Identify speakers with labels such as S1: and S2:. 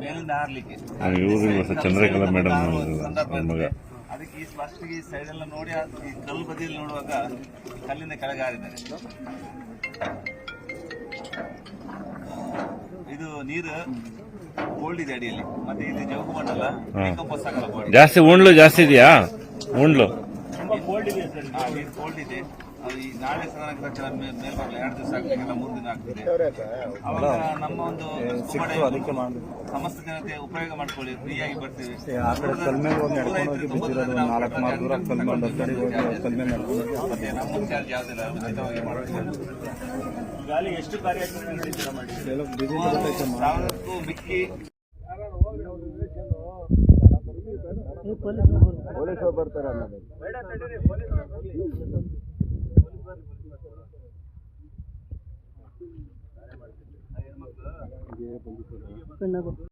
S1: ಮೇಲಿಂದ ಹಾರ್ಲಿಕ್ಕೆ
S2: ಇವರು ಚಂದ್ರಕಲಾ ಮೇಡಮ್ ಮಗ
S1: ಅದಕ್ಕೆ ಈ ಫಸ್ಟ್ ಈ ಸೈಡ್ ಎಲ್ಲ ನೋಡಿ ಈ ಕಲ್ಲು ಬದಿಯಲ್ಲಿ ನೋಡುವಾಗ ಕಲ್ಲಿಂದ ಕೆಳಗಾರಿದ್ದಾರೆ. ಇದು ನೀರು ಕೋಲ್ಡ್ ಇದೆ ಅಡಿಯಲ್ಲಿ. ಮತ್ತೆ ಇದು ಜೋಗು ಮಣ್ಣಲ್ಲ
S2: ಜಾಸ್ತಿ ಉಂಡ್ಲು ಜಾಸ್ತಿ ಇದೆಯಾ? ಉಂಡ್ಲು.
S1: ಕೋಲ್ಡ್ ಇದೆ ಸರ್ ಕೋಲ್ಡ್ ಇದೆ ಈ ನಾಳೆ ಸಾಧಾರಣ ತಕ್ಷಣ ಮೇಲ್ ಬರಲ್ಲ ಎರಡು ದಿವಸ ಆಗ್ಲಿಕ್ಕೆಲ್ಲ ಮೂರು ದಿನ ಆಗ್ತದೆ. ಅವಾಗ ನಮ್ಮ ಒಂದು
S3: ಅದಕ್ಕೆ
S1: ಸಮಸ್ತ ಜನತೆ ಉಪಯೋಗ ಮಾಡ್ಕೊಳ್ಳಿ ಫ್ರೀಯಾಗಿ ಬರ್ತೀವಿ. ಮತ್ತೆ ನಮ್ಮ ಚಾರ್ಜ್ ಯಾವ್ದಿಲ್ಲ ಉಚಿತವಾಗಿ ಮಾಡ್ತೀವಿ.
S4: ಗಾಲಿ ಎಷ್ಟು ಕಾರ್ಯಾಚರಣೆ ನಡೀತೀರಾ ಮಾಡಿ?
S3: ಎಲ್ಲ ಬಿಸಿ ಗೊತ್ತೈತೆ
S1: ಸಾವಿರಕ್ಕೂ ಮಿಕ್ಕಿ
S3: ಪೊಲೀಸರು ಬರ್ತಾರೆ ಅನ್ನೋದು